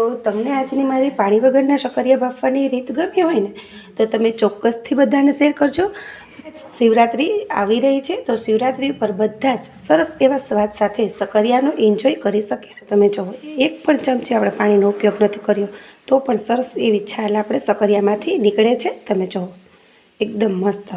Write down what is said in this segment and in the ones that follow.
તો તમને આજની મારી પાણી વગરના શકરિયા બાફવાની રીત ગમી હોય ને, તો તમે ચોક્કસથી બધાને શેર કરજો. શિવરાત્રિ આવી રહી છે, તો શિવરાત્રિ ઉપર બધા જ સરસ એવા સ્વાદ સાથે શકરિયાનો એન્જોય કરી શકે. તમે જુઓ એક પણ ચમચી આપણે પાણીનો ઉપયોગ નથી કર્યો, તો પણ સરસ એવી છાલ આપણે શકરિયામાંથી નીકળે છે. તમે જુઓ એકદમ મસ્ત.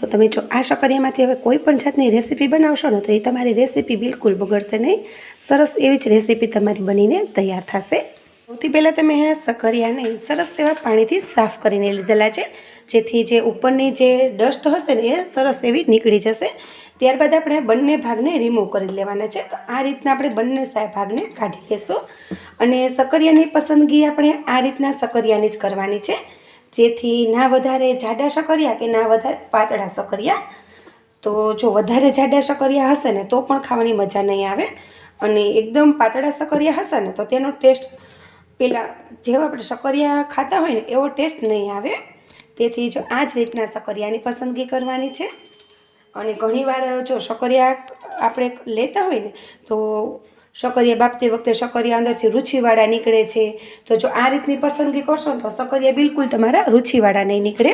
તો તમે જો આ શકરિયામાંથી હવે કોઈ પણ જાતની રેસીપી બનાવશો ને, તો એ તમારી રેસીપી બિલકુલ બગડશે નહીં. સરસ એવી જ રેસીપી તમારી બનીને તૈયાર થશે. સૌથી પહેલાં તમે આ શકરિયાને સરસ એવા પાણીથી સાફ કરીને લીધેલા છે, જેથી જે ઉપરની જે ડસ્ટ હશે ને, એ સરસ એવી નીકળી જશે. ત્યારબાદ આપણે બંને ભાગને રિમૂવ કરી લેવાના છે. તો આ રીતના આપણે બંને ભાગને કાઢી લેશું. અને શકરિયાની પસંદગી આપણે આ રીતના શકરિયાની જ કરવાની છે. જેથી ના વધારે જાડા શકરિયા કે ના વધારે પાતળા શકરિયા તો જો વધારે જાડા શકરિયા હશે ને, તો પણ ખાવાની મજા નહીં આવે. અને એકદમ પાતળા શકરિયા હશે ને, તો તેનો ટેસ્ટ પેલા જેવા આપણે શકરિયા ખાતા હોય ને, એવો ટેસ્ટ નહીં આવે. તેથી જો આ જ રીતના શકરિયાની પસંદગી કરવાની છે. અને ઘણીવાર જો શકરિયા આપણે લેતા હોય ને, તો શકરિયા બાપતી વખતે શકરિયા અંદરથી રૂચિવાળા નીકળે છે. તો જો આ રીતની પસંદગી કરશો તો શકરિયા બિલકુલ તમારા રૂચિવાળા નહીં નીકળે.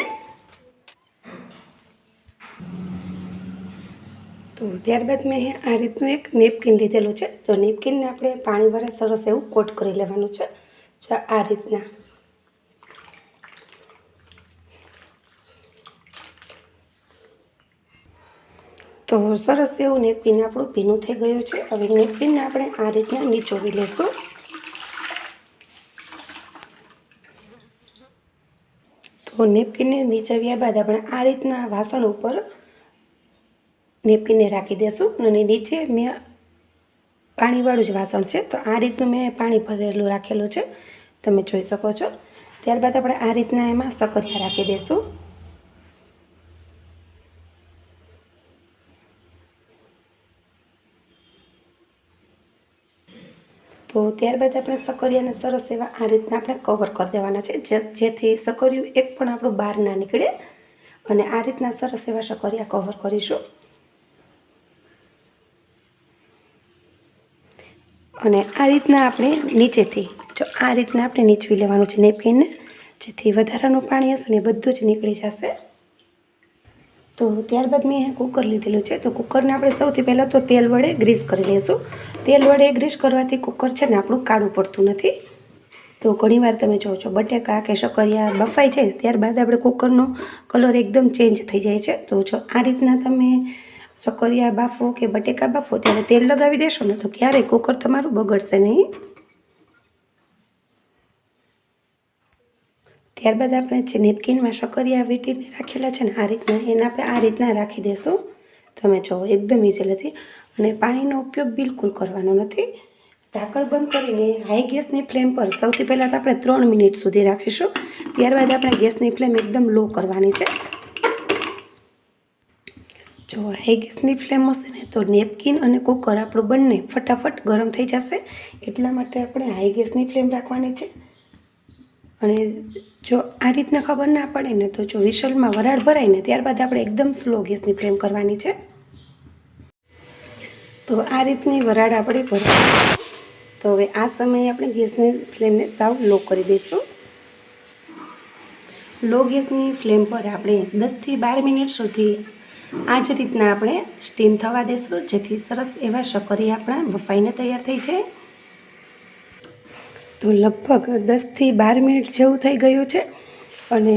તો ત્યારબાદ મેં આ રીતનું એક નેપકિન લીધેલું છે. તો નેપકિનને આપણે પાણી વડે સરસ એવું કોટ કરી લેવાનું છે. આ રીતના. તો સરસ એવું નેપકિન આપણું ભીનું થઈ ગયું છે. હવે નેપકિનને આપણે આ રીતના નીચોવી લેશું. તો નેપકિનને નીચવ્યા બાદ આપણે આ રીતના વાસણ ઉપર નેપકિનને રાખી દેશું અને નીચે મેં પાણીવાળું જ વાસણ છે. તો આ રીતનું મેં પાણી ભરેલું રાખેલું છે. તમે જોઈ શકો છો. ત્યારબાદ આપણે આ રીતના એમાં સકરિયા રાખી દઈશું તો ત્યારબાદ આપણે સકરિયાને સરસ એવા આ રીતના આપણે કવર કરી દેવાના છે. જેથી સકરિયું એક પણ આપણું બહાર ના નીકળે. અને આ રીતના સરસ એવા સકરિયા કવર કરીશું. અને આ રીતના આપણે નીચેથી, જો આ રીતના આપણે નીચવી લેવાનું છે નેપકિનને જેથી વધારાનું પાણી હશે ને બધું જ નીકળી જશે. તો ત્યારબાદ મેં કુકર લીધેલું છે. તો કુકરને આપણે સૌથી પહેલાં તો તેલ વડે ગ્રીસ કરી લઈશું તેલ વડે ગ્રીસ કરવાથી કુકર છે ને આપણું કાળું પડતું નથી. તો ઘણીવાર તમે જોવો છો બટેકા કે શકરિયા બફાઈ જાય ને, ત્યારબાદ આપણે કુકરનો કલર એકદમ ચેન્જ થઈ જાય છે. તો જો આ રીતના તમે શકરિયા બાફો કે બટેકા બાફો, ત્યારે તેલ લગાવી દેશો ને, તો ક્યારેય કુકર તમારું બગડશે નહીં. ત્યારબાદ આપણે જે નેપકિનમાં શકરિયા વીટીને રાખેલા છે ને, આ રીતના, એને આપણે આ રીતના રાખી દઈશું તમે જુઓ, એકદમ ઇઝીલીથી અને પાણીનો ઉપયોગ બિલકુલ કરવાનો નથી. ઢાંકણ બંધ કરીને હાઈ ગેસની ફ્લેમ પર સૌથી પહેલાં તો આપણે ત્રણ મિનિટ સુધી રાખીશું. ત્યારબાદ આપણે ગેસની ફ્લેમ એકદમ લો કરવાની છે. જો હાઈ ગેસની ફ્લેમ હશે ને, તો નેપકિન અને કુકર આપણું બંને ફટાફટ ગરમ થઈ જશે. એટલા માટે આપણે હાઈ ગેસની ફ્લેમ રાખવાની છે. અને જો આ રીતના ખબર ના પડે ને તો જો વિશલમાં વરાળ ભરાય ને ત્યારબાદ આપણે એકદમ સ્લો ગેસની ફ્લેમ કરવાની છે. તો આ રીતની વરાળ આપણી ભરાય તો હવે આ સમયે આપણે ગેસની ફ્લેમને સાવ લો કરી દઈશું. લો ગેસની ફ્લેમ પર આપણે દસથી બાર મિનિટ સુધી આ જ રીતના આપણે સ્ટીમ થવા દઈશું, જેથી સરસ એવા શકરી આપણા બફાઈને તૈયાર થઈ જાય. તો લગભગ દસથી બાર મિનિટ જેવું થઈ ગયું છે. અને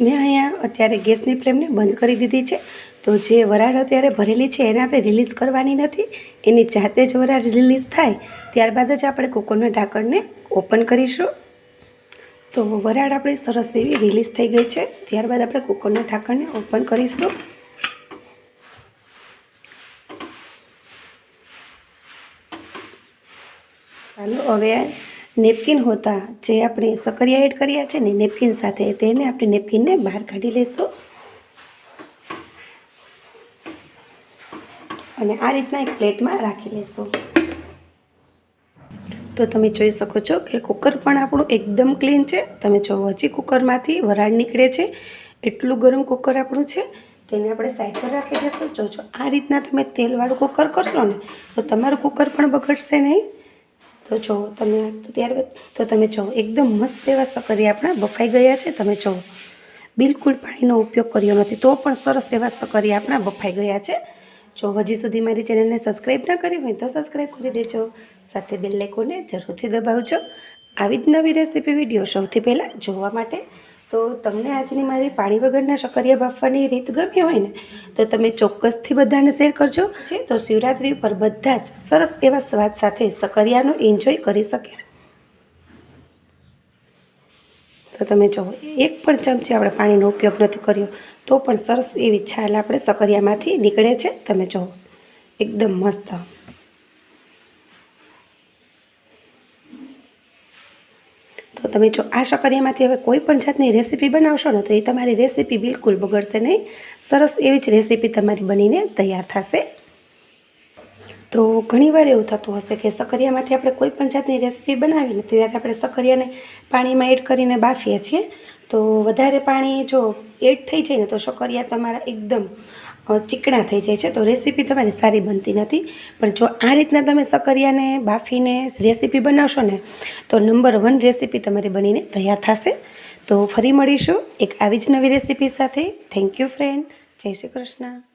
મેં અહીંયા અત્યારે ગેસની ફ્લેમને બંધ કરી દીધી છે. તો જે વરાળ અત્યારે ભરેલી છે એને આપણે રિલીઝ કરવાની નથી. એની જાતે જ વરાળ રિલીઝ થાય. ત્યારબાદ જ આપણે કુકરના ઢાંકણને ઓપન કરીશું. તો વરાળ આપણી સરસ એવી રિલીઝ થઈ ગઈ છે. ત્યારબાદ આપણે કુકરના ઢાંકણને ઓપન કરીશું. ચાલો હવે નેપકિન હોતા જે આપણે સકરિયા એડ કર્યા છે ને નેપકિન સાથે, તેને આપણે નેપકિનને બહાર કાઢી લઈશું અને આ રીતના એક પ્લેટમાં રાખી લઈશું તો તમે જોઈ શકો છો કે કુકર પણ આપણું એકદમ ક્લીન છે. તમે જો હજી કુકરમાંથી વરાળ નીકળે છે, એટલું ગરમ કુકર આપણું છે, તેને આપણે સાઈડ પર રાખી દઈશું જો જો આ રીતના તમે તેલવાળું કુકર કરશો ને, તો તમારું કુકર પણ બગડશે નહીં. તો જો તમે ત્યારબાદ તો તમે જો એકદમ મસ્ત એવા સકરી આપણા બફાઈ ગયા છે, તમે જો. બિલકુલ પાણીનો ઉપયોગ કર્યો નથી, તો પણ સરસ એવા સકરી આપણા બફાઈ ગયા છે. જો હજી સુધી મારી ચેનલને સબસ્ક્રાઈબ ના કરી હોય તો સબસ્ક્રાઈબ કરી દેજો. સાથે બેલ આઇકોનને જરૂરથી દબાવજો. આવી જ નવી રેસીપી વીડિયો સૌથી પહેલાં જોવા માટે તો તમને આજની મારી પાણી વગરના શકરિયા બાફવાની રીત ગમી હોય ને તો તમે ચોક્કસથી બધાને શેર કરજો. તો શિવરાત્રિ ઉપર બધા જ સરસ એવા સ્વાદ સાથે શકરિયાનો એન્જોય કરી શકે. તો તમે જુઓ એક પણ ચમચી આપણે પાણીનો ઉપયોગ નથી કર્યો તો પણ સરસ એવી છાલ આપણે સકરિયામાંથી નીકળે છે. તમે જુઓ એકદમ મસ્ત. તો તમે જો આ શકરિયામાંથી હવે કોઈ પણ જાતની રેસીપી બનાવશો ને, તો એ તમારી રેસીપી બિલકુલ બગડશે નહીં. સરસ એવી જ રેસીપી તમારી બનીને તૈયાર થશે. તો ઘણીવાર એવું થતું હશે કે સકરિયામાંથી આપણે કોઈ પણ જાતની રેસીપી બનાવીને, ત્યારે આપણે સકરિયાને પાણીમાં એડ કરીને બાફીએ છીએ. તો વધારે પાણી જો એડ થઈ જાય ને, તો શકરિયા તમારા એકદમ ચીકણા થઈ જાય છે. તો રેસીપી તમારી સારી બનતી નથી. પણ જો આ રીતના તમે સકરિયાને, બાફીને રેસીપી બનાવશો ને, તો નંબર વન રેસીપી તમારી બનીને તૈયાર થશે. તો ફરી મળીશું એક આવી જ નવી રેસીપી સાથે. થેન્ક યુ ફ્રેન્ડ જય શ્રી કૃષ્ણ.